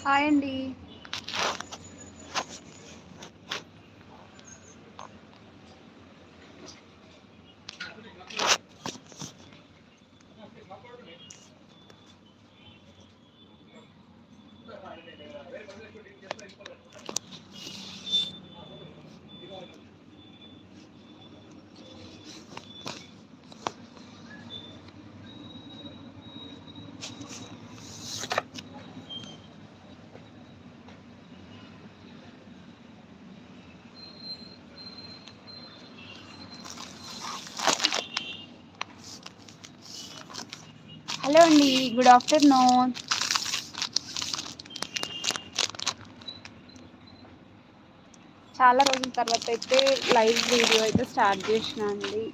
Hi అండి hello అండి good afternoon చాలా రోజుల తర్వాత అయితే లైవ్ వీడియో అయితే స్టార్ట్ చేసిన అండి.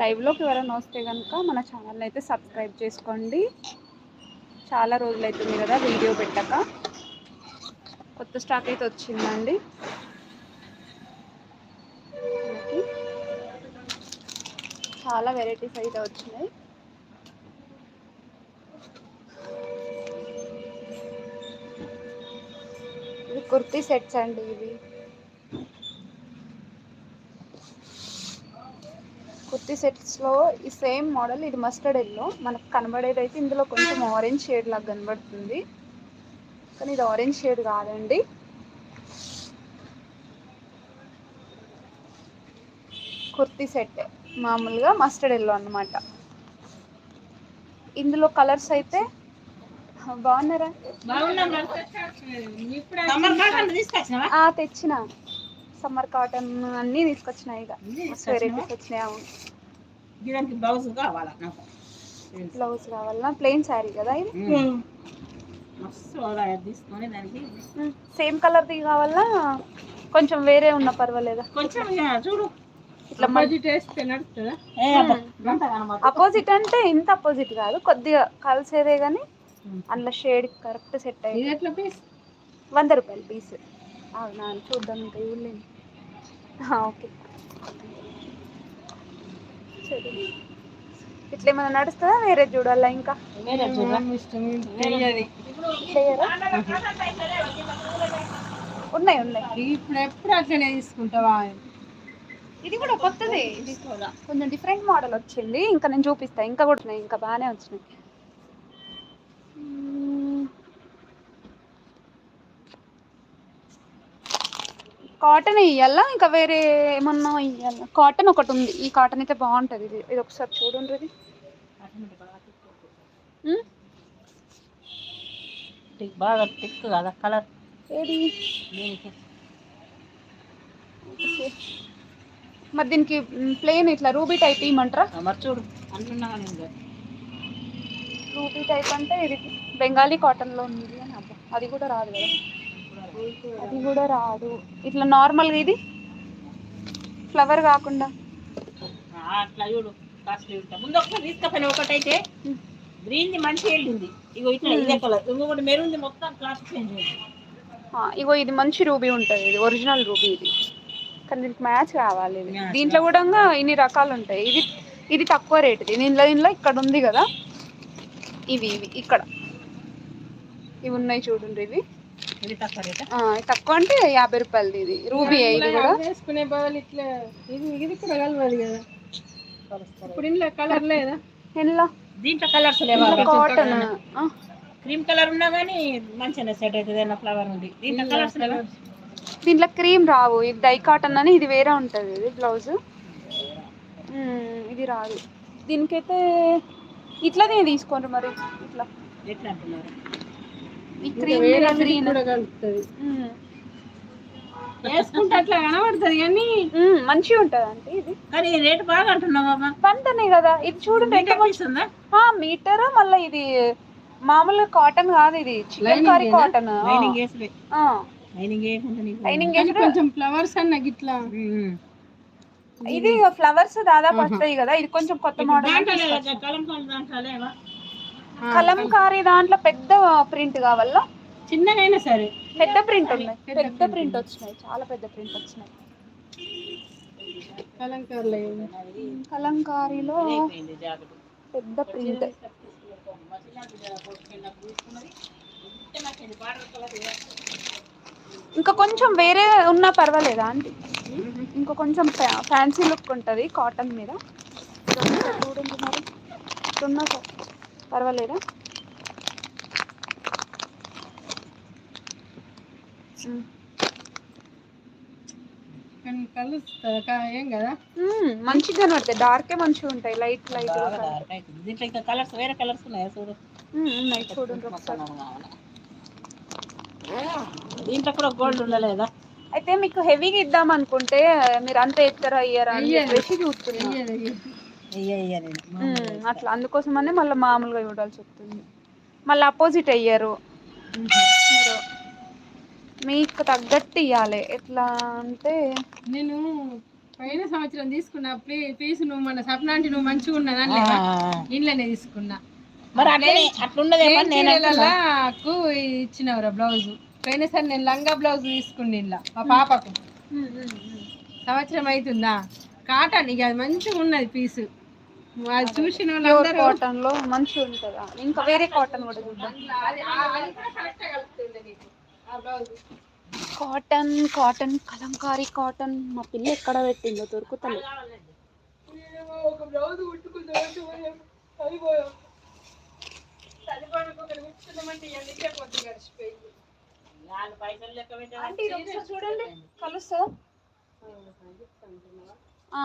లైవ్లోకి ఎవరైనా వస్తే కనుక మన ఛానల్ అయితే సబ్స్క్రైబ్ చేసుకోండి. చాలా రోజులు అవుతుంది కదా వీడియో పెట్టక కొత్త స్టాక్ అయితే వచ్చిందండి. మనకి చాలా వెరైటీస్ అయితే వచ్చినాయి. ఇవి కుర్తీ సెట్స్ అండి ఇవి. కుర్తీ సెట్స్లో ఈ సేమ్ మోడల్ ఇది మస్టర్డ్ ఎల్లో. మనకు కనబడేది అయితే ఇందులో కొంచెం ఆరెంజ్ షేడ్ లాగా కనబడుతుంది. కానీ ఇది ఆరెంజ్ షేడ్ కాదండి. కుర్తీ సెట్ మామూలుగా మస్టర్డ్ ఎల్లో అన్నమాట. ఇందులో కలర్స్ అయితే బాగున్నారా? ఆ, తెచ్చిన. సమ్మర్ కాటన్ అన్నీ తీసుకొచ్చిన ఇక. మస్తు వెరైటీస్ వచ్చినాయి అవును. దీనికి బ్లౌజ్ కావాలా నాకు? బ్లౌజ్ కావాలన్నా ప్లెయిన్ శారీ కదా ఇది? మస్తు అలా తీసుకొని దానికి. సేమ్ కలర్ది కావాలా? కొంచెం వేరే ఉన్న పర్వాలేదా? కొంచెం చూడు. ఇట్లా. అపోజిట్ అంటే ఇంత అపోజిట్ కాదు. కొద్దిగా కలిసేదే కానీ అందులో షేడ్ కరెక్ట్ సెట్ అయ్యి వంద రూపాయలు పీస్ అవునా చూద్దాం ఇంకా ఇవ్వలేను ఓకే. సరే. ఇట్లా ఏమైనా నడుస్తుందా వేరే చూడాలా ఇంకా? ఉన్నాయి ఉన్నాయి. ఇప్పుడు ఎప్పుడు అట్లనే తీసుకుంటావా? ఇది కూడా కొత్తదే కొంచెం డిఫరెంట్ మోడల్ వచ్చింది. ఇంకా నేను చూపిస్తా. ఇంకా కూడా ఇంకా బాగానే వచ్చినాయి. కాటన్ ఇయ్యాలా? ఇంకా వేరే ఏమన్నా ఇయ్యాలా? కాటన్ ఒకటి ఉంది. ఈ కాటన్ అయితే బాగుంటుంది. ఇది ఇది ఒకసారి చూడండి ఇది. బాగా టిక్ కదా కలర్ ఏది. మరి దీనికి ప్లేన్ ఇట్లా రూబీ టైప్ ఇవ్వమంటారా మరి చూడు. రూబీ టైప్ అంటే ఇది బెంగాలీ కాటన్లో ఉంది అని అబ్బా అది కూడా రాదు కదా. అది కూడా రాదు. ఇట్లా నార్మల్గా ఇది? ఫ్లవర్ కాకుండా. అట్లా చూడు. కాస్ట్లీ ముందు ఒకసారి తీసుకపోయిన ఒకటైతే మంచి వెళ్ళింది. ఇగో ఇట్లా ఇదే కలర్ ఇంకొకటి మెరూన్ ది మొత్తం క్లాత్ చేంజ్ అయింది. ఆ, ఇగో ఇది మంచి రూబీ ఉంటుంది. ఇది ఒరిజినల్ రూబీ ఇది. కానీ దీనికి మ్యాచ్ కావాలి ఇది. దీంట్లో కూడా ఇన్ని రకాలు ఉంటాయి. ఇది ఇది తక్కువ రేటుది దీనిలో దీనిలో ఇక్కడ ఉంది కదా. ఇవి ఇవి ఇక్కడ. ఇవి ఉన్నాయి చూడండి ఇవి. తక్కువ అంటే యాభై రూపాయలది ఇది. రూబీ ఇది కూడా. వేసుకునే బదులు ఇట్లా ఇది ఇది కూడా కలవదు కదా. ఇప్పుడు ఇంట్లో కలర్ లేదా? ఎన్లా దీంట్లో కలర్స్ లేవా? కాటన్ క్రీమ్ కలర్ ఉన్నా కానీ మంచిగా సెట్ అవుతుంది అన్న ఫ్లవర్ ఉంది. దీంట్లో కలర్స్ లేవా? దీంట్లో క్రీమ్ రావు. ఇది డై కాటన్ అని ఇది వేరే ఉంటుంది ఇది బ్లౌజ్ ఇది రాదు. దీనికైతే ఇట్లానే తీసుకోండి మరి. ఇట్లా. ఎట్లా అంటున్నారు? ఈ క్రీమ్ గ్రీన్ వేసుకుంటే అట్లా కనబడుతుంది కానీ మంచిగా ఉంటుంది అంటే ఇది కానీ రేటు బాగా అంటున్నావు బాబా. పంతనే కదా ఇది చూడండి ఎంత మీటర్ మళ్ళీ ఇది మామూలుగా కాటన్ కాదు ఇది. చికెన్ కర్రీ? కాటన్ లైనింగ్ వేసులే లైనింగ్ వేయకుండా నీకు లైనింగ్ కానీ కొంచెం ఫ్లవర్స్ అన్న గిట్లా. ఉమ్. ఇది ఫ్లవర్స్ దాదాపు వస్తాయి కదా ఇది కొంచెం కొత్త మోడల్ కలంకారీ దాంట్లో పెద్ద ప్రింట్ కావాలా? చిన్నగైనా సరే. పెద్ద ప్రింట్ ఉన్నాయి. పెద్ద ప్రింట్ వచ్చినాయి. చాలా పెద్ద ప్రింట్ వచ్చినాయి. కలంకారులు పెద్ద ప్రింట్. ఇంకా కొంచెం వేరే ఉన్నా పర్వాలేదా అండి ఇంకా కొంచెం ఫ్యాన్సీ లుక్ ఉంటుంది కాటన్ మీద. చూడండి మరి. ఇట్లున్నా ప- పర్వాలేదా? ఏం కదా? మంచిగా కనబడతాయి డార్కే మంచిగా ఉంటాయి లైట్ లైట్ దీంట్లో ఇంకా కలర్స్ వేరే కలర్స్ ఉన్నాయా చూడు? ఉన్నాయి చూడండి దీంట్లో కూడా గోల్డ్ ఉండలేదా? అయితే మీకు హెవీగా ఇద్దాం అనుకుంటే మీరు అంత ఎత్తరా అయ్యారా అని చెప్పేసి అట్లా అందుకోసమనే మళ్ళీ మామూలుగా చూడాల్సి వస్తుంది మళ్ళీ అపోజిట్ అయ్యారు. మీరు మీకు తగ్గట్టు ఇవ్వాలి ఎట్లా అంటే నేను పోయిన సంవత్సరం తీసుకున్న ప్లే పీస్ నువ్వు మన సప్న అంటే నువ్వు మంచిగా ఉన్నదని ఇంట్లోనే తీసుకున్నా. మరి నాకు ఇచ్చినవరా బ్లౌజ్. పోయినసారి నేను లంగా బ్లౌజ్ తీసుకుని ఇలా మా పాపకు. సంవత్సరం అవుతుందా? కాటన్ ఇక అది మంచిగా ఉన్నది పీసు. చూసిన కాటన్లో మంచిగా ఉంటుందా ఇంకా వేరే కాటన్ కూడా చూద్దాం. కాటన్ కాటన్ కలంకారీ కాటన్ మా పిల్ల ఎక్కడ పెట్టిందో ఒకసారి చూడండి కలుస్తా. ఆ.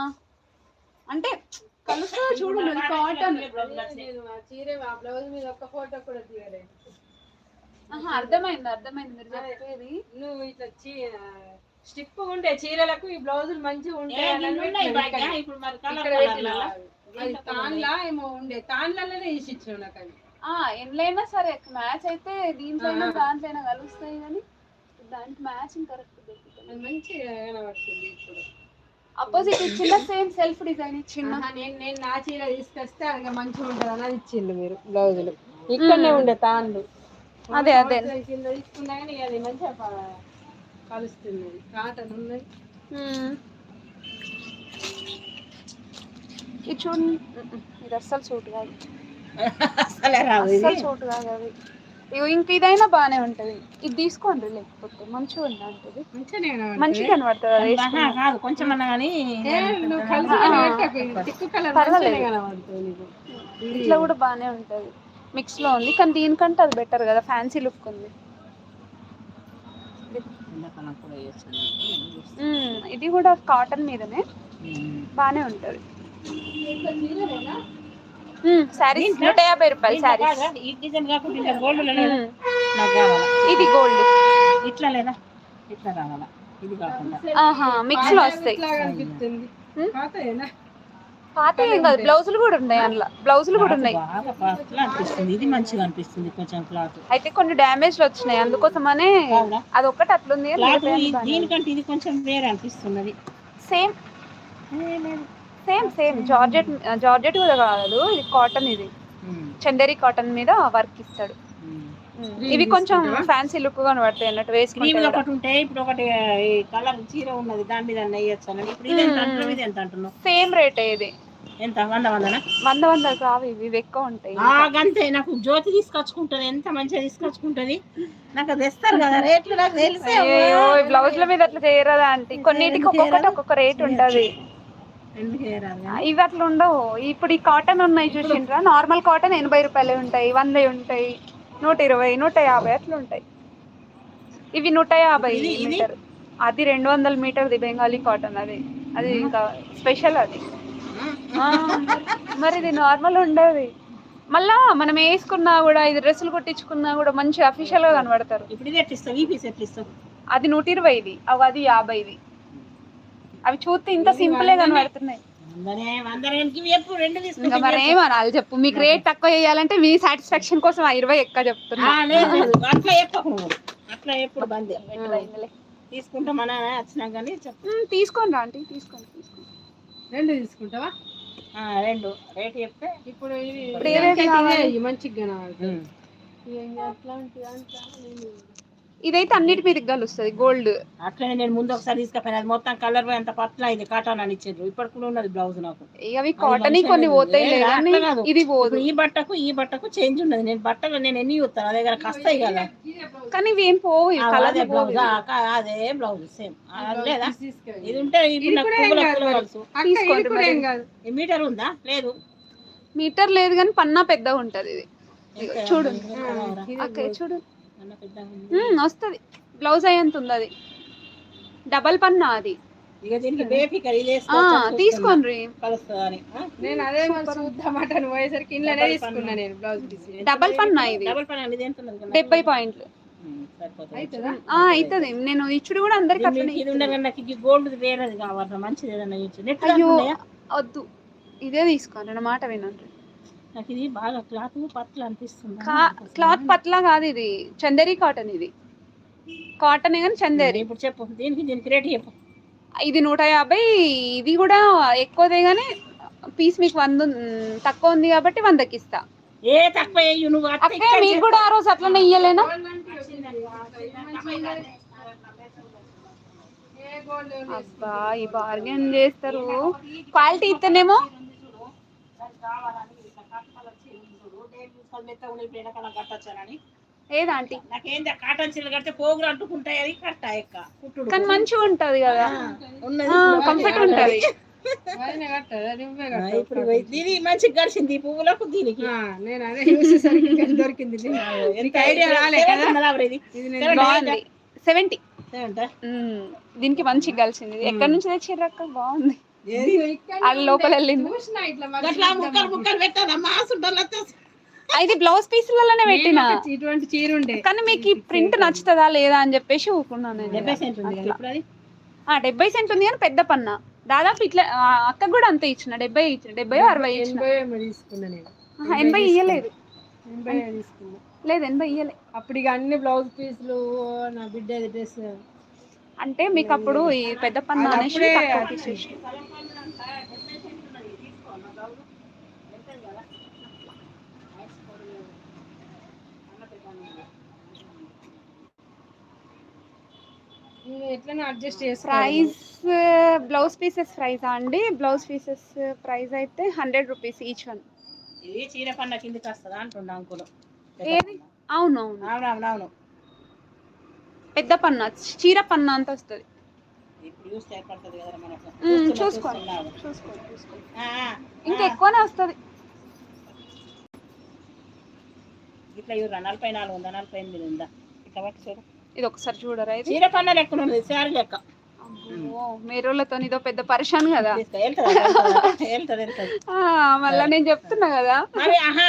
అంటే కలుస్తా చూడు నాది కాటన్ చీర ఆ బ్లౌజ్ మీద ఒక్క ఫోటో కూడా తీయలేదు ఆహా, అర్థమైంది అర్థమైంది మీరు చెప్పేది. నువ్వు ఇట్లా చీ స్టిప్ ఉండే చీరలకు ఈ బ్లౌజులు మంచిగా ఉంటాయి ఇప్పుడు మరి తాన్లా ఏమో ఉండే. తాన్లలోనే తీసి ఇచ్చావు నాకు అది ఆ ఎన్లైనా సరే మ్యాచ్ అయితే దీంట్లో దాంట్లో అయినా కలుస్తాయి కానీ దానికి మ్యాచింగ్ కరెక్ట్ మంచిగా కనబడుతుంది ఇప్పుడు. అపోజిట్ ఇచ్చిందా? సేమ్ సెల్ఫ్ డిజైన్ ఇచ్చిందా? నేను నేను నా చీర తీసుకొస్తే అది మంచిగా ఉంటుంది అన్నది ఇచ్చిండు మీరు బ్లౌజులు. ఇక్కడనే ఉండే తాన్లు అదే అదే. కింద తీసుకున్నా కానీ అది మంచిగా కలుస్తుంది. కాటన్ ఉన్నది మ్మ్. ఇది చూడండి. ఇది అస్సలు సూట్ కాదు. అస్సలు సూట్ కాదు అది. ఇగో ఇంక ఇదైనా బాగానే ఉంటది. ఇది తీసుకోండి లేకపోతే మంచిగా ఉంది అంటది మంచిగానే కనబడుతుంది. మంచిగా కనబడుతుంది కాదు కొంచెం అన్నా కానీ ఇట్లా కూడా బాగానే ఉంటది. మిక్స్లో ఉంది. కానీ దీనికంటే అది బెటర్ కదా ఫ్యాన్సీ లుక్ ఉంది. ఇది కూడా కాటన్ మీదనే. బాగానే ఉంటది. శారీస్ నూట యాభై రూపాయలు శారీస్ కాదా? ఈ డిజైన్ కాకుండా ఇంకా గోల్డ్ లేదా నాకు కావాలా? ఇది గోల్డ్ ఇట్లా లేదా? ఇట్లా కావాలా? ఇది కాకుండా. ఆహా మిక్స్లో వస్తాయి? పాత ఏం కాదు బ్లౌజులు కూడా ఉన్నాయి అందులో. బ్లౌజులు కూడా ఉన్నాయి. అనిపిస్తుంది. ఇది మంచిగా అనిపిస్తుంది కొంచెం క్లాత్ అయితే కొన్ని డ్యామేజ్ వచ్చినాయి. అందుకోసమనే అది ఒక్కటి అట్లుంది దీనికంటే ఇది కొంచెం వేరే అనిపిస్తున్నది. Same. Same same. Georgette georgette కూడా కాదు ఇది కాటన్ ఇది. ఉమ్, చందేరి కాటన్ మీద వర్క్ ఇస్తాడు. ఉమ్. ఉమ్. ఇవి కొంచెం ఫ్యాన్సీ లుక్ కనబడతాయి అన్నట్టు వేసుకుంటే. ఒకటి ఉంటే ఇప్పుడు ఒకటి ఈ కలర్ చీర ఉన్నది దాని మీద నెయ్యొచ్చు అని ఇప్పుడు ఇది ఎంత అంటున్నావు ఇది ఎంత అంటున్నావు? సేమ్ రేట్ ఇది. ఎంత? వంద వందనా? వంద వంద కావు ఇవి ఎక్కువ ఉంటాయి. గంతే. నాకు జ్యోతి తీసుకొచ్చుకుంటది. ఎంత మంచిగా తీసుకొచ్చుకుంటది? నాకు అది తెస్తారు కదా రేట్లు నాకు తెలిసే బ్లౌజ్ల మీద అట్లా చేయరాదా అంటే కొన్నిటికి ఒక్కొక్కటి ఒక్కొక్క రేట్ ఉంటది. ఇవి అట్లా ఉండవు. ఇప్పుడు ఈ కాటన్ ఉన్నాయి చూసిండ్రా? నార్మల్ కాటన్ ఎనభై రూపాయలే ఉంటాయి వంద ఉంటాయి నూట ఇరవై నూట యాభై అట్లా ఉంటాయి. ఇవి నూట యాభై మీటర్. అది రెండు వందల మీటర్ది బెంగాలీ కాటన్ అది. అది ఇంకా స్పెషల్ అది. మరి ఇది నార్మల్ ఉండదు. మళ్ళా మనం వేసుకున్నా కూడా ఇది డ్రెస్సులు కుట్టించుకున్నా కూడా మంచి అఫీషియల్గా కనబడతారు. ఇది అది నూట ఇరవైది అవి అది యాభైది అవి చూస్తే ఇంత సింపులే కనబడుతున్నాయి. ఎప్పుడు రెండు ఇంకా తీసుకుంటే మరి ఏమనాలి చెప్పు? మీకు రేట్ తక్కువ చేయాలంటే మీ సాటిస్ఫాక్షన్ కోసం ఆ ఇరవై ఎక్కువ చెప్తున్నా. తీసుకోండి ఆంటీ తీసుకోండి తీసుకోండి రెండు తీసుకుంటావా? ఆ, రెండు. రేటు చెప్తే. ఇప్పుడు మంచిగా ఇదైతే అన్నిటి మీద కలుస్తుంది గోల్డ్ అట్లనే నేను ముందు ఒకసారి తీసుకుపోయినా అది మొత్తం కలర్ పోయి అంత పట్ల ఇది కాటన్ అని ఇచ్చారు ఇప్పటి కూడా ఉన్నది బ్లౌజ్ నాకు. ఇక అవి కాటన్ కొన్ని పోతాయి. ఇది పోదు. ఈ బట్టకు ఈ బట్టకు చేంజ్ ఉన్నది. నేను బట్టలు నేను ఎన్ని చూస్తాను? అదే కదా కస్తాయి కదా. కానీ ఇవి ఏం పోవు కలర్ బ్లౌజ్ అదే బ్లౌజ్ సేమ్ లేదా. ఇది ఉంటే తీసుకోండి మీటర్ ఉందా? లేదు. మీటర్ లేదు కానీ పన్నా పెద్దగా ఉంటది ఇది. చూడు. చూడు. వస్తది. బ్లౌజ్ అయ్యేంత ఉంది అది డబల్ పన్నా అది. తీసుకోండి? నేను అదే మరి చూద్దామాట నువ్వు పోయేసరికి ఇంట్లోనే తీసుకున్నా నేను బ్లౌజ్ డబల్ పన్నా ఇది? డెబ్బై పాయింట్లు. అవుతుందా నేను ఇచ్చుడు కూడా అందరికి అట్లనే గోల్డ్ వేరేది కావాలి మంచిది? వద్దు. ఇదే తీసుకోండి నా మాట వినండి నాకు ఇది బాగా క్లాత్ పట్ల అనిపిస్తుంది. క్లాత్ పట్ల కాదు ఇది. చందేరి కాటన్ ఇది. కాటన్ కానీ చందేరి. ఇప్పుడు చెప్పు దీనికి దీనికి రేట్ చెప్పు. ఇది నూట యాభై ఇది కూడా ఎక్కువదే కానీ పీస్ మీకు వంద తక్కువ ఉంది కాబట్టి వందకి ఇస్తా. ఏ తక్కువ మీకు కూడా ఆ రోజు అట్లనే ఇయ్యలేనా? అబ్బా ఈ బార్గెన్ చేస్తారు. క్వాలిటీ ఇస్తేనేమో కట్టొచ్చానని. ఏదాంటి నాకేంది కాటన్ చీరలు కడితే పోగులు అంటుకుంటాయి అది కట్ట ఎక్క. కుట్టుడు. కానీ మంచిగా ఉంటది కదా. కంఫర్ట్ ఉంటది. ఇది మంచిగా గడిచింది ఈ పువ్వులకు దీనికి. ఆ, నేను అదే చూసేసరికి దొరికింది. ఎంత ఐడియా రాలే కదా? ఇది. ఇది నేను బాగుంది. సెవెంటీ? దీనికి మంచిగా కలిసింది ఎక్కడి నుంచి తెచ్చిర్రక్క బాగుంది. ఏది? ఇక్కడ అది లోపల వెళ్ళింది. ఇట్లా ముక్కలు ముక్కలు పెట్టాను మాసుంటారు ఇది బ్లౌజ్ పీసులలోనే పెట్టిన? నేను ఇటువంటి చీర ఉండే. కానీ మీకు ఈ ప్రింట్ నచ్చుతుందా లేదా అని చెప్పేసి ఊరుకున్నాను నేను. డెబ్బై సెంట్ ఉంది కదా ఇప్పుడు అది? ఆ డెబ్బై సెంట్ ఉంది కానీ పెద్ద పన్న. దాదాపు ఇట్లా ఆ, అక్కకు కూడా అంతే ఇచ్చిన. డెబ్బై ఇచ్చిన. డెబ్బై అరవై ఇచ్చిన. ఎనభై ఇయ్యలేదు. లేదు ఎనభై ఇయ్యలే. అప్పుడు ఇక అన్ని బ్లౌజ్ పీసులు నా బిడ్డ డ్రెస్. అంటే మీకు అప్పుడు ఈ పెద్ద పన్న అనేసి అప్పుడే తక్కువ తీసేసి నేను ఎట్లనే అడ్జస్ట్ చేస్తా ప్రైస్ బ్లౌజ్ పీసెస్ ప్రైస్ అండి? బ్లౌజ్ పీసెస్ ప్రైస్ అయితే హండ్రెడ్ రూపీస్ ఈచ్ వన్. ఇది చీర పండ కిందకి వస్తుందా అంటుండ అంకులు. ఏది? అవును అవును అవునవునవును పెద్ద పన్న చీర పన్న అంత వస్తుంది. చూసుకోండి ఇంకా ఎక్కువనే వస్తుంది. ఇట్లా ఇవ్వరా నలభై నాలుగు ఉందా నలభై ఎనిమిది ఉందా? ఇట్లా పట్టి చూడు ఇది ఒకసారి చూడరా ఇది? చీర పన్న లెక్క ఉంది శారీ లెక్క. మేరోళ్ళతో ఇదో పెద్ద పరిశాన్ కదా? మళ్ళా నేను చెప్తున్నా కదా. మరి ఆహా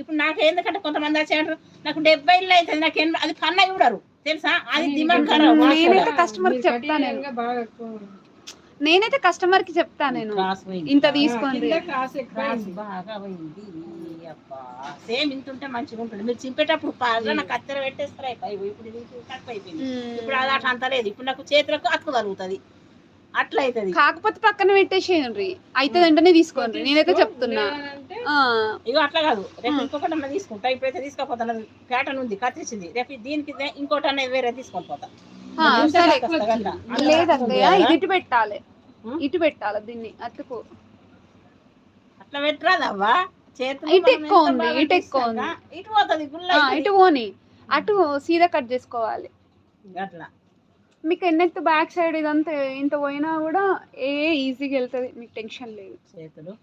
ఇప్పుడు నాకు ఎందుకంటే కొంతమంది వచ్చారు నాకు డెబ్బై ఇల్లు అవుతుంది నాకు ఎనభై అది పన్న ఇవ్వడరు తెలుసా? అది ఖరాబ్. నేనైతే కస్టమర్కి చెప్తా నేను. నేనైతే కస్టమర్కి చెప్తా నేను. ఇంత తీసుకోండి. అబ్బా. సేమ్ ఇంత ఉంటే మంచిగా ఉంటుంది. మీరు చింపేటప్పుడు నాకు కత్తెర పెట్టేస్తారు? అయిపోయి ఇప్పుడు ఇది తక్కువ అయిపోయింది. ఇప్పుడు అది అట్లా అంత లేదు. ఇప్పుడు నాకు చేతులకు అతుకు కలుగుతుంది అట్లా అవుతుంది కాకపోతే పక్కన పెట్టేసేయండి. అయితే వెంటనే తీసుకోండి. నేనైతే చెప్తున్నా. ఇగో అట్లా కాదు. రేపు ఇంకొకటి అన్న తీసుకుంటా. ఇప్పుడైతే తీసుకోపోతాను ప్యాటర్న్ ఉంది. కత్తిరించింది రేపు దీనికి ఇంకోటి అనేది వేరే తీసుకొని పోతా. లేదక్కయ్య ఇది ఇటు పెట్టాలి? ఇటు పెట్టాలి దీన్ని. అతుకు. అట్లా పెట్టరాదవ్వా? ఇటు ఎక్కువ ఉంది, ఇటు ఎక్కువ తీస్తాక ఇటు పోతుంది ఇటు పోని అటు సీదా కట్ చేసుకోవాలి. అట్లా. మీకు ఎన్నెక్తు బ్యాక్ సైడ్ ఇదంతా ఇంత పోయినా కూడా ఏ ఈజీగా వెళ్తుంది మీకు టెన్షన్ లేదు. చేతులు.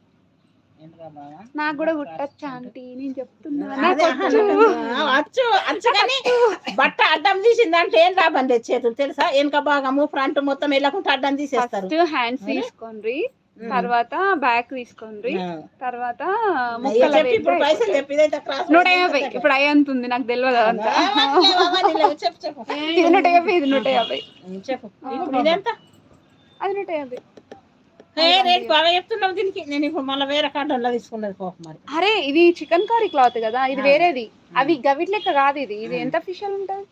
నాకు కూడా కుట్టచ్చా ఆంటీ? నేను చెప్తున్నా బట్ట అడ్డం తీసిందంటే ఏం లేదు చేతులు తెలుసా? వెనక భాగము ఫ్రంట్ మొత్తం వెళ్ళకుండా అడ్డం తీసేస్తారు. హ్యాండ్స్ తీసుకోండి. తర్వాత బ్యాక్ తీసుకోండి. తర్వాత నూట యాభై ఇప్పుడు అయ్యి అంత ఉంది నాకు తెలియదు ఇది నూట యాభై ఇది నూట యాభై. అది నూట యాభై. రేట్ బాగా చెప్తున్నావు దీనికి. నేను ఇప్పుడు మళ్ళీ వేరే తీసుకున్నది మరి. అరే ఇది చికెన్ కర్రీ క్లాత్ కదా ఇది వేరేది. అవి గవిట్ లెక్క కాదు ఇది. ఇది ఎంత ఫిషల్ ఉంటది?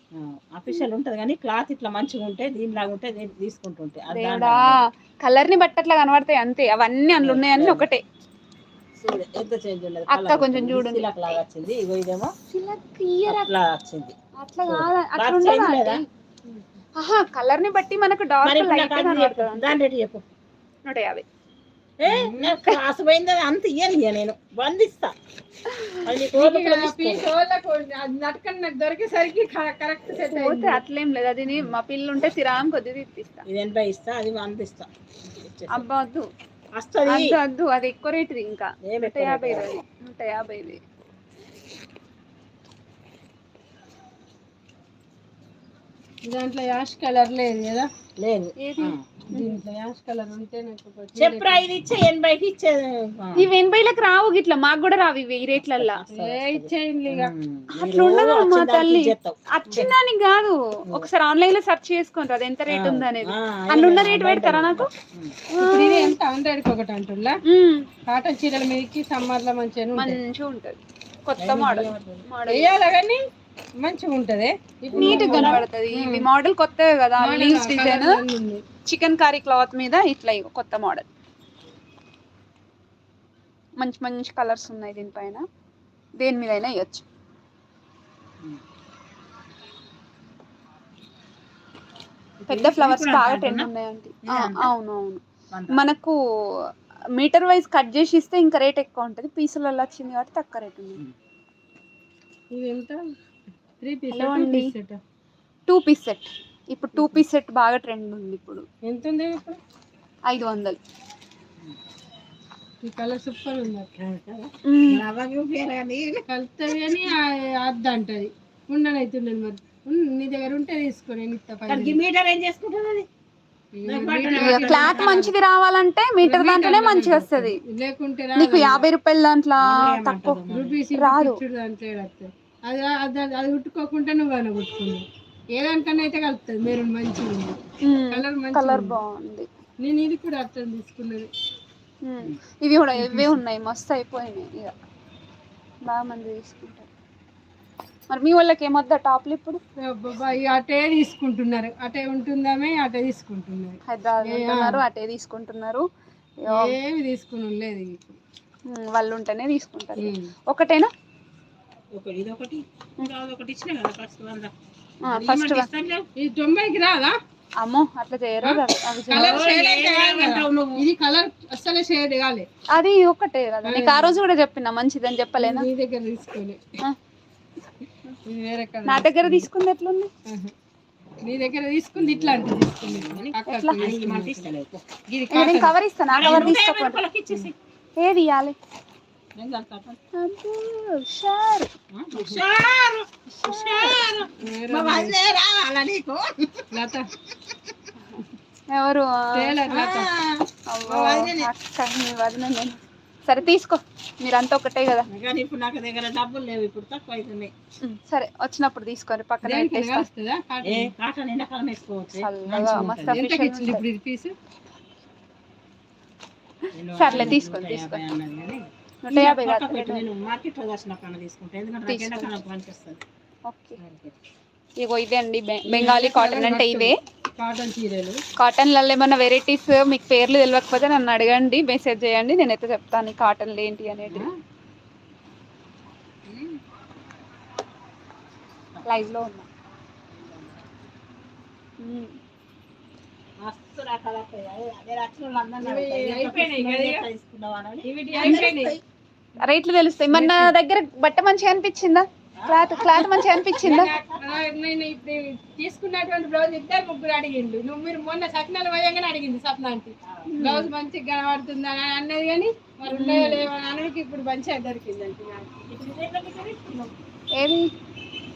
అఫీషియల్ ఉంటది కానీ క్లాత్ ఇట్లా మంచిగా ఉంటే దీనిలాగా ఉంటే దీన్ని తీసుకుంటుంటే కలర్ని బట్టి అట్లా కనబడతాయి అంతే. అవన్నీ అందులో ఉన్నాయన్నీ ఒకటే. చూడు, ఎంత చేంజ్ ఉన్నది అక్క. కొంచెం వచ్చింది ఇగో ఇదేమో క్లియర్ అట్లా వచ్చింది. అట్లా కాదు అట్లా ఉండదు. ఆహా కలర్ని బట్టి మనకు డార్క్ లైట్. కనబడుతుంది. దాని రేటు చెప్పు. నూట యాభై ఏ నాకు క్లాస్ పోయింది అంత ఇయ్యను ఇయ్య నేను. బంధిస్తా. నటకని నాకు దొరికేసరికి కరెక్ట్ సెట్ పోతే అట్లేం లేదు. అది మా పిల్లలు ఉంటే తిరాం కొద్దిగా ఇప్పిస్తా ఇది ఎనభై ఇస్తా అది అందిస్తా అబ్బా వద్దు. వస్తుంది. వద్దు వద్దు. అది ఎక్కువ రేటుది ఇంకా. నూట యాభై రేటు? నూట యాభైది దాంట్లో యాష్ కలర్ లేదు కదా? లేదు. చెప్పురా ఇది ఇచ్చే ఎనభైకి ఇచ్చేది. ఇవి ఎనభైలకు రావు గిట్లా మాకు కూడా రావు ఇవి ఈ రేట్లల్లా. ఏ ఇచ్చేయండి ఇక. ఉమ్. అట్లా ఉండదు మా తల్లి. వచ్చిందని కాదు. ఒకసారి ఆన్లైన్లో సెర్చ్ చేసుకుంటారు అది ఎంత రేట్ ఉంది అనేది అన్ని ఉన్న రేట్ పెడతారా నాకు? ఎంత? హండ్రెడ్ ఒకటి అంటున్నా? ఉమ్, కాటన్ చీరల మీదకి సమ్మర్లో మంచిగా మంచిగా ఉంటది. కొత్త మోడల్. మోడల్. వేయాలి కానీ మంచిగా ఉంటది. నీట్గా కనబడుతుంది. మోడల్ కొత్తది కదా leaves design. Chikankari cloth మీద ఇట్లా కొత్త మోడల్ మంచి మంచి కలర్స్ ఉన్నాయి దీనిపైన. దేని మీద అయినా ఇవ్వచ్చు పెద్ద ఫ్లవర్స్ బాగా ట్రెండ్ ఉన్నాయండి అవును అవును. మనకు మీటర్ వైజ్ కట్ చేసి ఇస్తే ఇంకా రేట్ ఎక్కువ ఉంటుంది. పీసులలో వచ్చింది కాబట్టి తక్కువ రేట్ ఉంది. ఇది ఎంత? అండి. Two piece set. ఇప్పుడు టూ పీస్ సెట్ బాగా ట్రెండ్ ఉంది ఇప్పుడు. ఎంత ఉంది ఇప్పుడు? ఐదు వందలు. ఈ కలర్ సూపర్ ఉంది పేరు కానీ అద్ద అంటది. ఉండనైతుండదు మరి. నీ దగ్గర ఉంటే తీసుకో నేను మీటర్ ఏం చేసుకుంటుంది క్లాత్ మంచిది రావాలంటే మీటర్ దాంట్లోనే మంచిగా వస్తుంది. లేకుంటే నీకు యాభై రూపాయల దాంట్లో తక్కువ. రూపీస్ రాదు. అది అది అది- కుట్టుకోకుండా నువ్వు అని కుట్టుకున్నావు ఏ దానికన్నా అయితే కలుపుతుంది మీరు మంచిగా ఉంది కలర్ మంచి కలర్ బాగుంది. నేను ఇది కూడా అర్థం తీసుకున్నది. ఇవి కూడా ఇవే ఉన్నాయి. మస్తు అయిపోయినాయి. ఇక బాగా మంది తీసుకుంటారు. మరి మీ వాళ్ళకి ఏమొద్దా టాప్లు ఇప్పుడు? అటే తీసుకుంటున్నారు. అటే ఉంటుందామే అటే తీసుకుంటున్నారు. హైదరాబాద్ అటే తీసుకుంటున్నారు. ఏమి తీసుకుని లేదు వాళ్ళు ఉంటేనే తీసుకుంటారు. ఒకటేనా? ఒకటి ఇది ఒకటి ఇంకా ఒకటి ఇచ్చిన కదా ఫస్ట్ వంద. ఫస్ట్ ఇస్తానులే. ఈ తొంభైకి రాదా? అమ్మో అట్లా చేయరు ఇది కలర్ షేడ్ కాలే. అది ఒకటే కదా నీకు ఆ రోజు కూడా చెప్పిన మంచిదని చెప్పలేనా? నీ దగ్గర తీసుకోలే. నా దగ్గర తీసుకుంది ఎట్లుంది. నీ దగ్గర తీసుకుంది నేను కవర్ ఇస్తాను కవర్ ఏది ఇవ్వాలి ఎవరు. సరే తీసుకో. మీరంతా ఒకటే కదా. ఇప్పుడు నాకు దగ్గర డబ్బులు లేవు ఇప్పుడు తక్కువ అవుతున్నాయి సరే వచ్చినప్పుడు తీసుకోండి పక్కన సర్లే తీసుకోండి తీసుకోండి నూట యాభై కాదు రెండు. నేను మార్కెట్లో దర్శన కన్నా తీసుకుంటా ఎందుకంటే నాకు ఎండాకాలం పనిచేస్తుంది ఓకే. ఇగో ఇదే అండి బెంగాలీ కాటన్ అంటే ఇవే. కాటన్ చీరలు. కాటన్లలో ఏమన్నా వెరైటీస్ మీకు పేర్లు తెలియకపోతే నన్ను అడగండి మెసేజ్ చేయండి నేనైతే చెప్తాను కాటన్లు ఏంటి అనేది. లైవ్లో ఉన్నా. మస్తు రకాలు. అదే- అయిపోయినాయి. రేట్లు తెలుస్తాయి. మన దగ్గర బట్ట మంచిగా అనిపించిందా? క్లాత్ క్లాత్ మంచిగా అనిపించిందా? నేను ఇప్పుడు తీసుకున్నటువంటి బ్లౌజ్ ఇద్దరు ముగ్గురు అడిగిండు. నువ్వు మీరు మొన్న సకినాలు పోయంగానే అడిగింది సప్న అంటే బ్లౌజ్ మంచిగా కనబడుతుందా అని అన్నది కానీ మరి ఉన్నాయో లేవో అని అనేది ఇప్పుడు మంచిగా దొరికింది అంటే. ఏది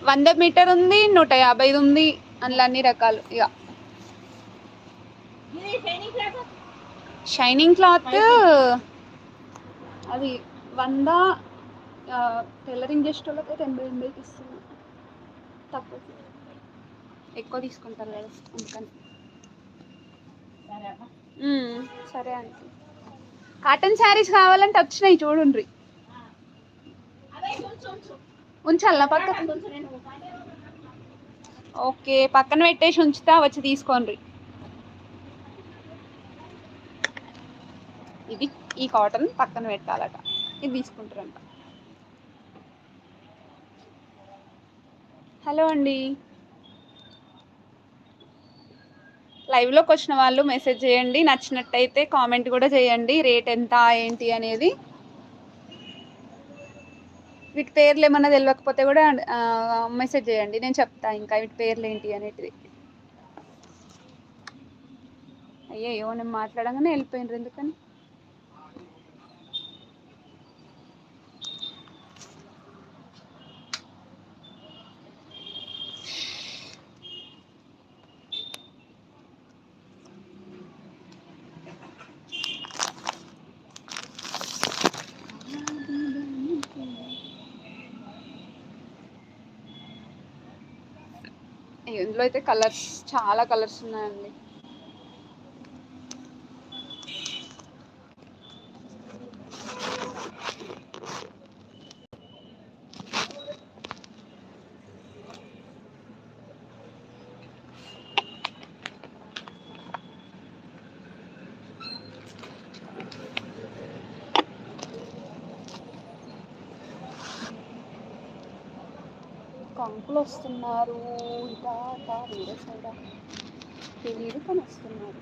వంద మీటర్ ఉంది నూట యాభై ఉంది అందులో అన్ని రకాలు. ఇక షైనింగ్ క్లాత్? అది వంద టైలరింగ్ చేసే వాళ్ళకి అయితే ఎనభై ఎనభైకి ఇస్తున్నా. తక్కువ. ఎక్కువ తీసుకుంటారు కదా అందుకని. సరే సరే అండి కాటన్ శారీస్ కావాలంటే వచ్చినాయి చూడండి ఉంచాలా పక్కన? ఓకే పక్కన పెట్టేసి ఉంచుతా వచ్చి తీసుకోండి ఇది ఈ కాటన్ పక్కన పెట్టాలట. ఇది తీసుకుంటారంట. హలో అండి. లైవ్లోకి వచ్చిన వాళ్ళు మెసేజ్ చేయండి నచ్చినట్టయితే కామెంట్ కూడా చేయండి రేట్ ఎంత ఏంటి అనేది. వీటి పేర్లు ఏమన్నా తెలియకపోతే కూడా మెసేజ్ చేయండి. నేను చెప్తా ఇంకా వీటి పేర్లు ఏంటి అనేటిది అయ్యో నేను మాట్లాడగానే వెళ్ళిపోయినారు ఎందుకని? ఉన్నాయి ఇందులో అయితే కలర్స్ చాలా కలర్స్ ఉన్నాయండి. కంకులు వస్తున్నారు. బాగా అటా వేరే సైడా. తెలియదు కానీ వస్తున్నారు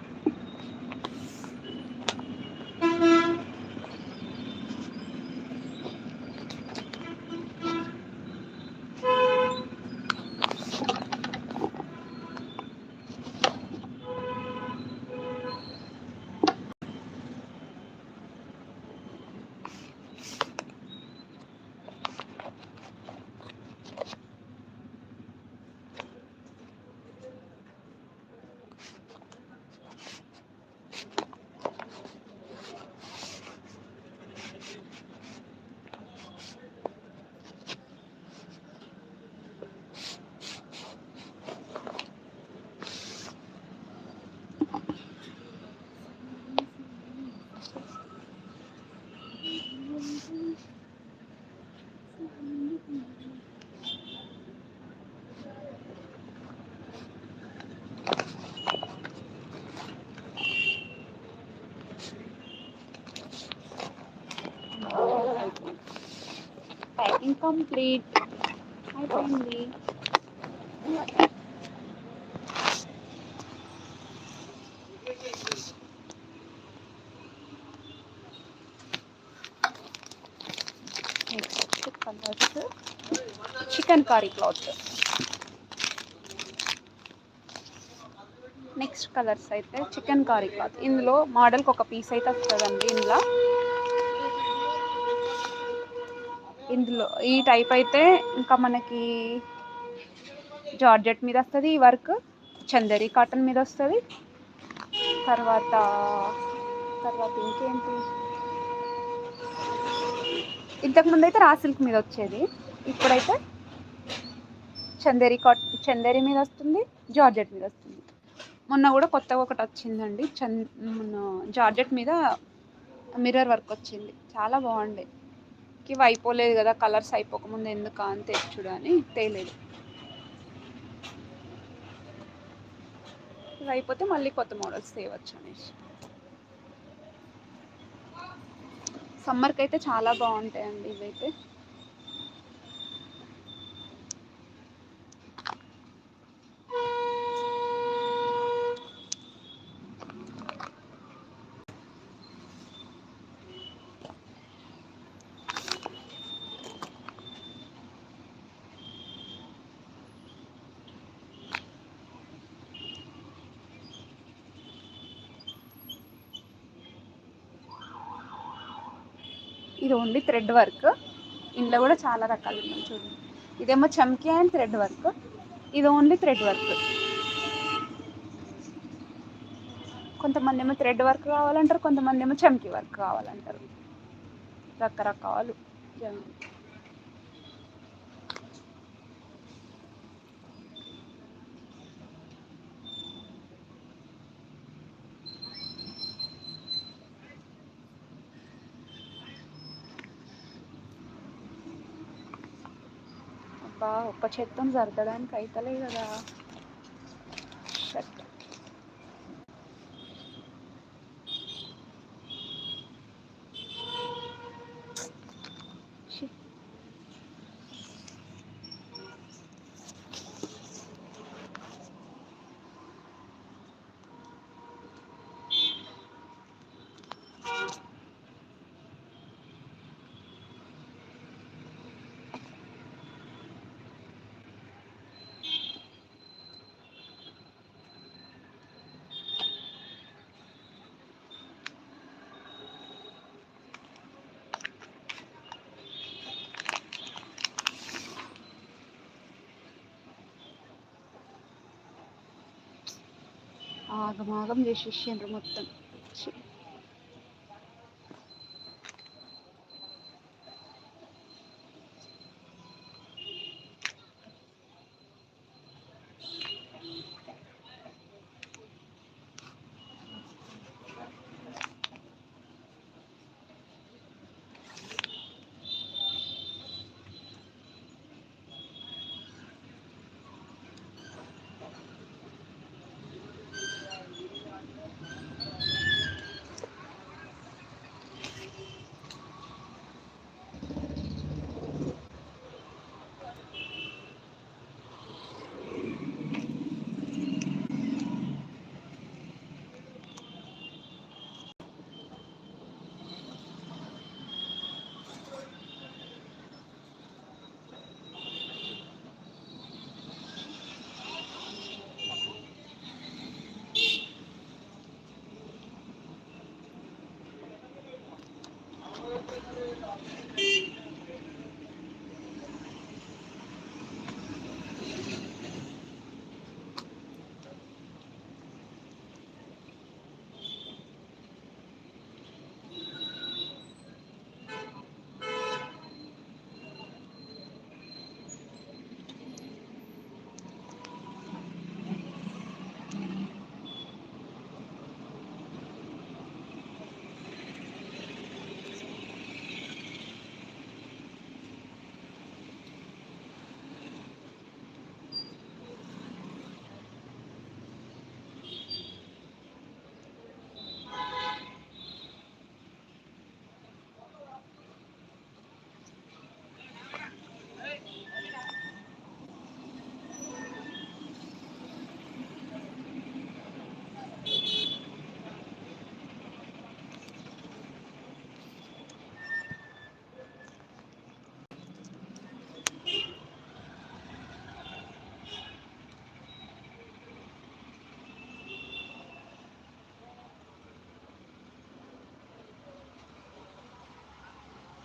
ఇన్కంప్లీట్ అయిపోయింది. Next colours chikankari cloth next colours అయితే చికెన్ కర్రీ క్లాత్ ఇందులో మోడల్కి ఒక పీస్ అయితే వస్తుందండి ఇందులో. ఇందులో ఈ టైప్ అయితే ఇంకా మనకి జార్జెట్ మీద వస్తుంది ఈ వర్క్ చందరి కాటన్ మీద వస్తుంది. తర్వాత తర్వాత ఇంకేంటి? ఇంతకుముందు అయితే రా సిల్క్ మీద వచ్చేది ఇప్పుడైతే చందేరి కాట్ చందేరి మీద వస్తుంది జార్జెట్ మీద వస్తుంది. మొన్న కూడా కొత్తగా ఒకటి వచ్చిందండి చన్ మొన్న జార్జెట్ మీద మిర్రర్ వర్క్ వచ్చింది చాలా బాగుండే. ఇవి అయిపోలేదు కదా కలర్స్ అయిపోకముందు ఎందుకు అని తెచ్చుడు అని తేలేదు. ఇవి అయిపోతే మళ్ళీ కొత్త మోడల్స్ తేవచ్చు అనేసి. సమ్మర్కి అయితే చాలా బాగుంటాయండి ఇవైతే. ఇది ఓన్లీ థ్రెడ్ వర్క్. ఇందులో కూడా చాలా రకాలు ఉన్నాయి చూడండి. ఇదేమో చమ్కీ అండ్ థ్రెడ్ వర్క్. ఇది ఓన్లీ థ్రెడ్ వర్క్. కొంతమంది ఏమో థ్రెడ్ వర్క్ కావాలంటారు కొంతమంది ఏమో చమ్కీ వర్క్ కావాలంటారు. రకరకాలు. అబ్బా ఒక్క చెత్తను సర్దడానికి అయితలే కదా. ఆగమాగం చేసేసిండ్రు మొత్తం.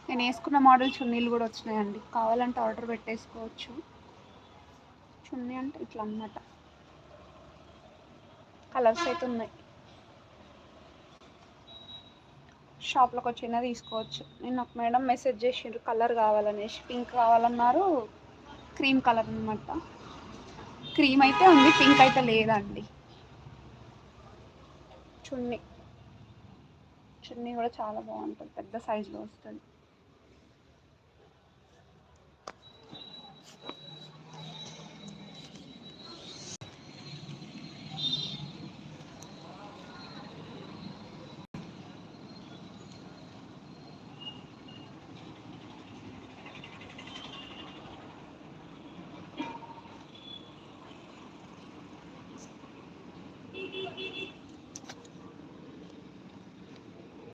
నేను వేసుకున్న మోడల్ చున్నీలు కూడా వచ్చినాయండి. కావాలంటే ఆర్డర్ పెట్టేసుకోవచ్చు. చున్నీ అంటే ఇట్లా అన్నమాట. కలర్స్ అయితే ఉన్నాయి. షాప్లోకి వచ్చినా తీసుకోవచ్చు. నేను ఒక మేడం మెసేజ్ చేసిండ్రు కలర్ కావాలనేసి. పింక్ కావాలన్నారు. క్రీమ్ కలర్ అనమాట క్రీమ్ అయితే ఉంది పింక్ అయితే లేదండి. చున్నీ. చున్నీ కూడా చాలా బాగుంటుంది. పెద్ద సైజులో వస్తుంది.